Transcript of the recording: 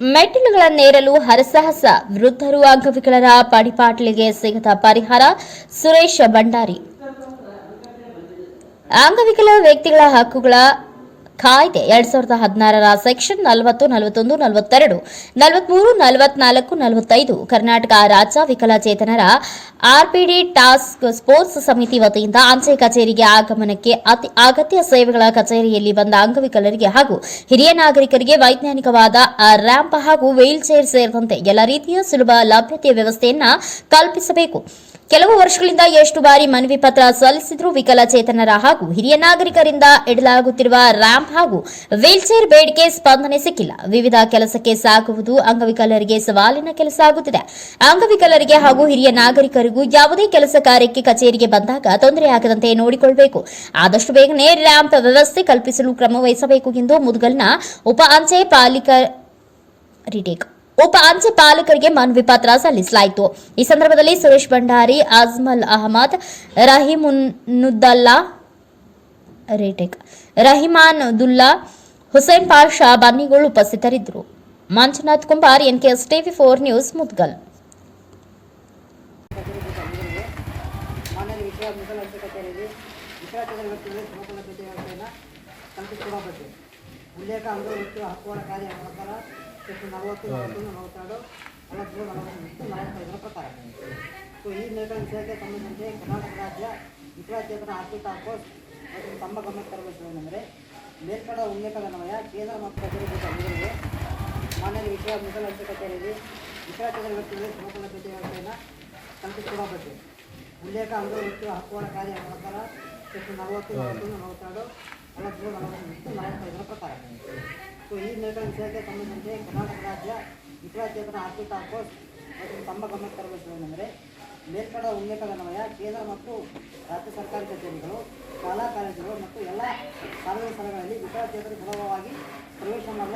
ಮೆಟ್ಟಿಲುಗಳನ್ನೇರಲು ಹರಸಾಹಸ ವೃದ್ಧರು ಅಂಗವಿಕಲರ ಪಡಿಪಾಟ್ಲಿಗೆ ಸಿಗದ ಪರಿಹಾರ ಸುರೇಶ್ ಭಂಡಾರಿ. ಅಂಗವಿಕಲ ವ್ಯಕ್ತಿಗಳ ಹಕ್ಕುಗಳ ಕಾಯ್ದೆ ಎರಡ್ ಸಾವಿರದ ಹದಿನಾರರ ಸೆಕ್ಷನ್ ನಲವತ್ತು, ನಲವತ್ತೊಂದು, ನಲವತ್ತೆರಡು, ನಲವತ್ಮೂರು, ನಲವತ್ನಾಲ್ಕು, ನಲವತ್ತೈದು ಕರ್ನಾಟಕ ರಾಜ್ಯ ವಿಕಲಚೇತನರ ಆರ್ಪಿಡಿ ಟಾಸ್ಕ್ ಸ್ಪೋರ್ಟ್ಸ್ ಸಮಿತಿ ವತಿಯಿಂದ ಅಂಚೆ ಕಚೇರಿಗೆ ಆಗಮನಕ್ಕೆ ಅತಿ ಅಗತ್ಯ ಸೇವೆಗಳ ಕಚೇರಿಯಲ್ಲಿ ಬಂದ ಅಂಗವಿಕಲರಿಗೆ ಹಾಗೂ ಹಿರಿಯ ನಾಗರಿಕರಿಗೆ ವೈಜ್ಞಾನಿಕವಾದ ರ್ಯಾಂಪ್ ಹಾಗೂ ವೀಲ್ ಚೇರ್ ಸೇರಿದಂತೆ ಎಲ್ಲ ರೀತಿಯ ಸುಲಭ ಲಭ್ಯತೆಯ ವ್ಯವಸ್ಥೆಯನ್ನು ಕಲ್ಪಿಸಬೇಕು. ಕೆಲವು ವರ್ಷಗಳಿಂದ ಎಷ್ಟು ಬಾರಿ ಮನವಿ ಪತ್ರ ಸಲ್ಲಿಸಿದರೂ ವಿಕಲಚೇತನರ ಹಾಗೂ ಹಿರಿಯ ನಾಗರಿಕರಿಂದ ಇಡಲಾಗುತ್ತಿರುವ ರ್ಯಾಂಪ್ ಹಾಗೂ ವೀಲ್ಚೇರ್ ಬೇಡಿಕೆ ಸ್ಪಂದನೆ ಸಿಕ್ಕಿಲ್ಲ. ವಿವಿಧ ಕೆಲಸಕ್ಕೆ ಸಾಕುವುದು ಅಂಗವಿಕಲರಿಗೆ ಸವಾಲಿನ ಕೆಲಸ ಆಗುತ್ತಿದೆ. ಅಂಗವಿಕಲರಿಗೆ ಹಾಗೂ ಹಿರಿಯ ನಾಗರಿಕರಿಗೂ ಯಾವುದೇ ಕೆಲಸ ಕಾರ್ಯಕ್ಕೆ ಕಚೇರಿಗೆ ಬಂದಾಗ ತೊಂದರೆಯಾಗದಂತೆ ನೋಡಿಕೊಳ್ಳಬೇಕು ಆದಷ್ಟು ಬೇಗನೆ ರ್ಯಾಂಪ್ ವ್ಯವಸ್ಥೆ ಕಲ್ಪಿಸಲು ಕ್ರಮ ವಹಿಸಬೇಕು ಎಂದು ಮುದ್ಗಲ್ನ ಉಪ ಅಂಚೆ ಪಾಲಿಕ ರಿಟೇಕ್ ಉಪ ಅಂಚೆ ಪಾಲಕರಿಗೆ ಮನವಿ ಪತ್ರ ಸಲ್ಲಿಸಲಾಯಿತು. ಈ ಸಂದರ್ಭದಲ್ಲಿ ಸುರೇಶ್ ಭಂಡಾರಿ, ಅಜ್ಮಲ್ ಅಹಮದ್, ರಹೀಮುನ್ನುದ್ದಲ್ಲಾ, ರೇಟೆಕ್ ರಹಿಮಾನುದುಲ್ಲಾ ಹುಸೇನ್ ಪಾಷಾ ಬನ್ನಿಗಳು ಉಪಸ್ಥಿತರಿದ್ದರು. Manjunath Kumbar, NKS TV four news, Mudgal. ಉಲ್ಲೇಖ ಅಂಗ ವ್ಯಕ್ತಿಗಳ ಹಕ್ಕುಗಳ ಕಾರ್ಯ ಪ್ರಕಾರ ನಲವತ್ತು ನಲವತ್ತೊಂದು ನಲವತ್ತೆರಡು ನಲವತ್ಮೂರು ನಲವತ್ತೊಂದು ನಲವತ್ತೈದರ ಪ್ರಕಾರ ಸೊ ಈ ನಿರ್ಣಯ ವಿಷಯಕ್ಕೆ ಸಂಬಂಧಿಸಿದಂತೆ ಕರ್ನಾಟಕ ರಾಜ್ಯ ವಿಕಲಾಚೇತನ ಆರ್ಥಿಕ ಮತ್ತು ತಮ್ಮ ಗಮನಕ್ಕೆ ತರಬೇಕೆಂದರೆ ಮೇಲ್ಕಡ ಉಲ್ಲೇಖದನ್ವಯ ಕೇಂದ್ರ ಮತ್ತು ಕಚೇರಿ ಅಂಗಗಳಿಗೆ ಮಾನ್ಯ ವಿಶ್ವ ಮಿಸಲ್ ಅಂಚೆ ಕಚೇರಿಯಲ್ಲಿ ವಿಕಲಾಚೇತನ ವ್ಯಕ್ತಿಗಳಿಗೆ ಸಮೂಹ ವ್ಯವಸ್ಥೆಯನ್ನು ಕಲ್ಪಿಸಿಕೊಡುವ ಬಗ್ಗೆ ಉಲ್ಲೇಖ ಅಂಗ ವ್ಯಕ್ತಿಗಳ ಹಕ್ಕುಗಳ ಕಾರ್ಯ ಪ್ರಕಾರ ನಲವತ್ತು ನಲವತ್ತೊಂದು ನಲವತ್ತೆರಡು ನಲವತ್ಮೂರು ನಲವತ್ತೊಂದು ನಲವತ್ತೈದರ ಪ್ರಕಾರ ಸೊ ಈ ನಿರ್ಣಯ ವಿಷಯಕ್ಕೆ ಸಂಬಂಧಿಸಿದಂತೆ ಕರ್ನಾಟಕ ರಾಜ್ಯ ವಿಕಲಾಚೇತನ ಆರ್ಥಿಕ ಕೋರ್ಸ್ ಮತ್ತು ತಮ್ಮ ಗಮನ ತರಬೇಕೆಂದರೆ ಮೇಲ್ಕಡ ಉಲ್ಲೇಖದನ್ವಯ ಕೇಂದ್ರ ಮತ್ತು ರಾಜ್ಯ ಸರ್ಕಾರಿ ಕಚೇರಿಗಳು, ಶಾಲಾ ಕಾಲೇಜುಗಳು ಮತ್ತು ಎಲ್ಲ ಸಾರ್ವಜನಿಕ ಸ್ಥಳಗಳಲ್ಲಿ ವಿಕಲಾಚೇತನ ಸುಲಭವಾಗಿ ಪ್ರವೇಶ ಮಾಡಲು